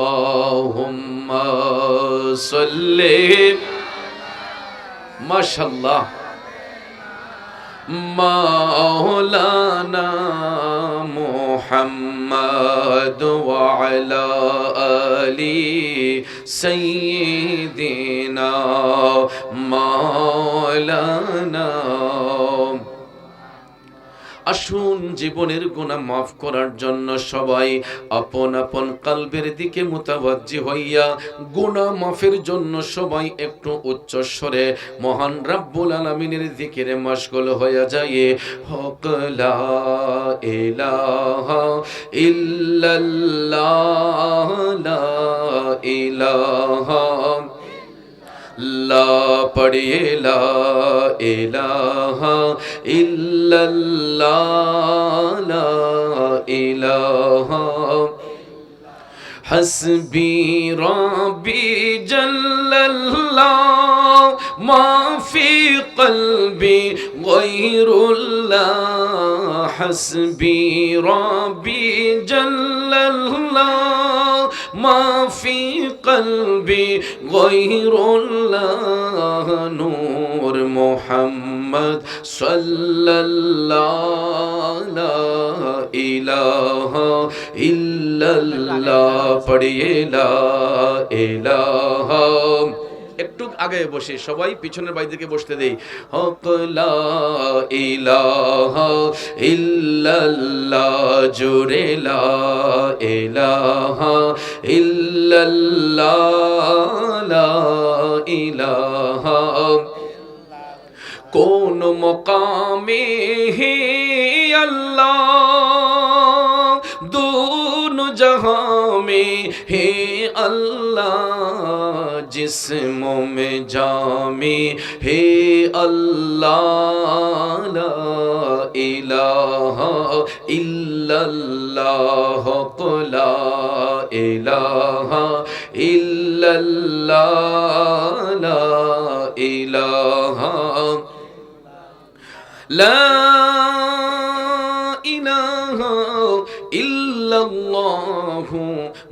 আল্লাহুম্মা সাল্লি মাশাআল্লাহ মাওলানা ওয়া আলা আলি সাইয়্যিদিনা মাওলানা আসুন জীবনের গুণা মাফ করার জন্য সবাই আপন আপন কালবের দিকে মোতাবাজ্জি হইয়া গুণা মাফের জন্য সবাই একটু উচ্চ স্বরে মহান রাব্বুল আলামিনের দিকেরে মশগুল হইয়া যায় হক লা ইলাহা ইল্লাল্লাহ, লা পড়িয়ে লা ইলাহা ইল্লাল্লাহ লা ইলাহা حسبي ربي جل الله ما في قلبي غير الله حسبي ربي جل الله ما في قلبي غير الله نور محمد صلى الله لا إله إلا الله پڑھئے لا إله একটু আগে বসে সবাই পিছনের বাড়ি থেকে বসতে দেই। ইলাহা কোন মকামে হে আল্লাহ जिस्मों में जामे हे अल्लाह ला इलाहा इल्लल्लाह ला इलाहा इल्लल्लाह ला इलाहा لا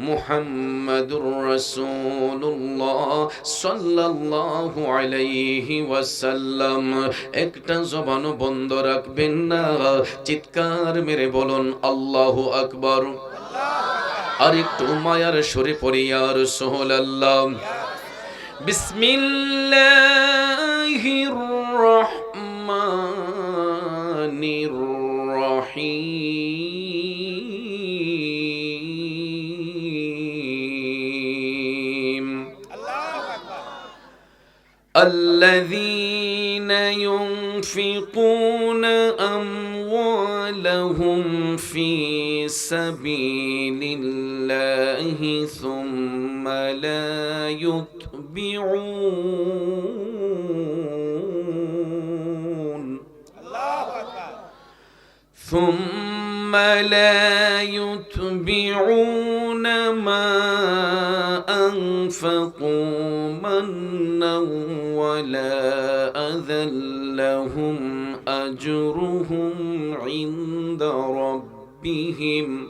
মুহাম্মাদুর রাসূলুল্লাহ সাল্লাল্লাহু আলাইহি ওয়াসাল্লাম। একটা জবান বন্ধ রাখবেন না। চিৎকার মেরে বলুন, আল্লাহু আকবার। আর একটু মায়ার সরে পড়ি আর সোহল আল্লাহ বিসমিল্লাহির রহমানির রহিম। الذين ينفقون أموالهم في سبيل الله ثم لا يتبعون. ثم لا يتبعون ما أنفقوا منا ولا أذى لهم أجرهم عند ربهم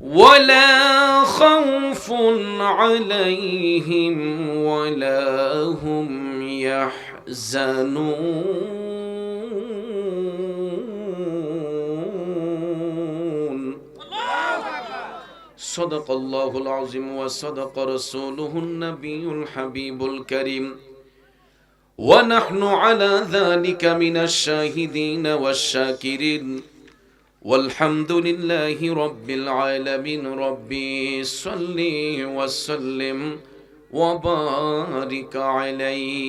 ولا خوف عليهم ولا هم يحزنون صدق الله العظيم وصدق رسوله النبي الحبيب الكريم ونحن على ذلك من الشاهدين والشاكرين والحمد لله رب العالمين ربي صل وسلم وبارك عليهم